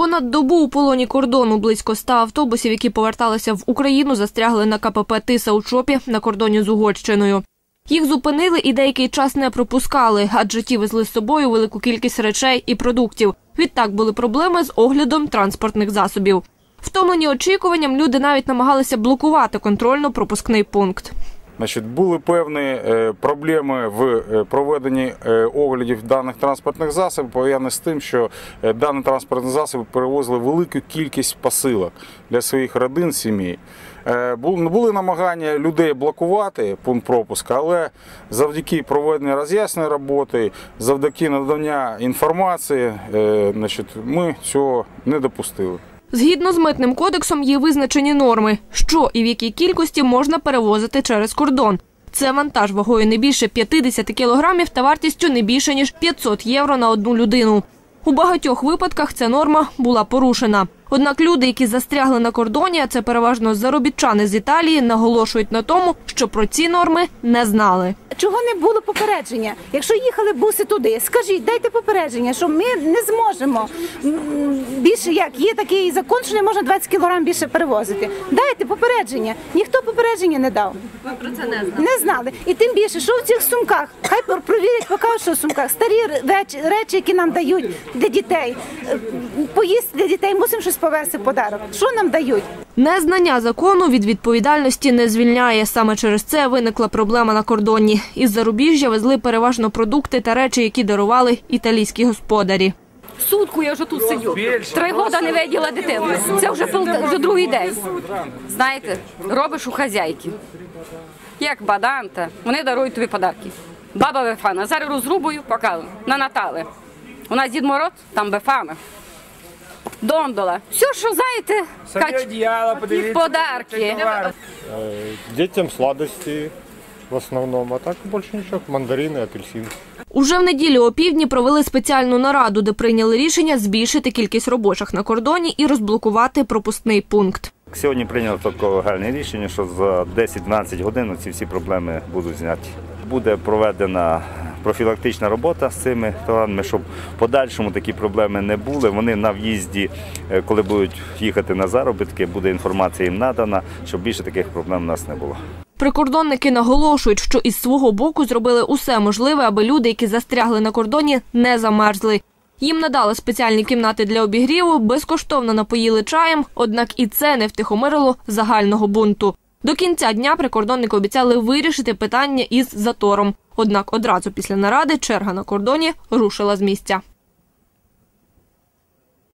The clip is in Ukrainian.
Понад добу у полоні кордону близько ста автобусів, які поверталися в Україну, застрягли на КПП Тиса у Чопі на кордоні з Угорщиною. Їх зупинили і деякий час не пропускали, адже ті везли з собою велику кількість речей і продуктів. Відтак були проблеми з оглядом транспортних засобів. Втомлені очікуванням люди навіть намагалися блокувати контрольно-пропускний пункт. Значить, були певні е, проблеми в е, проведенні е, оглядів даних транспортних засобів, пов'язані з тим, що дані транспортні засоби перевозили велику кількість посилок для своїх родин, сімей. Е, Були намагання людей блокувати пункт пропуска, але завдяки проведенню роз'ясненої роботи, завдяки надання інформації, значить, ми цього не допустили. Згідно з митним кодексом є визначені норми, що і в якій кількості можна перевозити через кордон. Це вантаж вагою не більше 50 кілограмів та вартістю не більше ніж 500 євро на одну людину. У багатьох випадках ця норма була порушена. Однак люди, які застрягли на кордоні, а це переважно заробітчани з Італії, наголошують на тому, що про ці норми не знали. Чого не було попередження? Якщо їхали буси туди, скажіть, дайте попередження, що ми не зможемо більше як є такий закон, що не можна 20 кілограм більше перевозити. Дайте попередження. Ніхто попередження не дав. Ви про це не знали? Не знали. І тим більше, що в цих сумках, хай провірять, покажуть, що в сумках старі речі, речі, які нам дають для дітей. Е, Поїсти для дітей мусимо щось повезти в подарок. Що нам дають? Незнання закону від відповідальності не звільняє. Саме через це виникла проблема на кордоні. Із зарубіжжя везли переважно продукти та речі, які дарували італійські господарі. Сутку я вже тут сидю. Три роки не виділа дитину. Це вже вже другий день. Знаєте, робиш у хазяйки. Як баданта, вони дарують тобі подарки. Баба Бефана, зараз розрубую, покажу. На Натали. У нас Дід Мороз, там Бефана. Дондола. Все, що знаєте, кач... подарки. Детям сладости в основном, а так больше ничего. Мандарины, апельсины. Уже в неділю опівдні провели спеціальну нараду, де прийняли рішення збільшити кількість робочих на кордоні і розблокувати пропускний пункт. Сьогодні прийнято таке гальне рішення, що за 10-12 годин ці всі проблеми будуть зняті. Буде проведена профілактична робота з цими товарами, щоб в подальшому такі проблеми не були. Вони на в'їзді, е, коли будуть їхати на заробітки, буде інформація їм надана, щоб більше таких проблем у нас не було. Прикордонники наголошують, що із свого боку зробили усе можливе, аби люди, які застрягли на кордоні, не замерзли. Їм надали спеціальні кімнати для обігріву, безкоштовно напоїли чаєм, однак і це не втихомирило загального бунту. До кінця дня прикордонники обіцяли вирішити питання із затором. Однак одразу після наради черга на кордоні рушила з місця.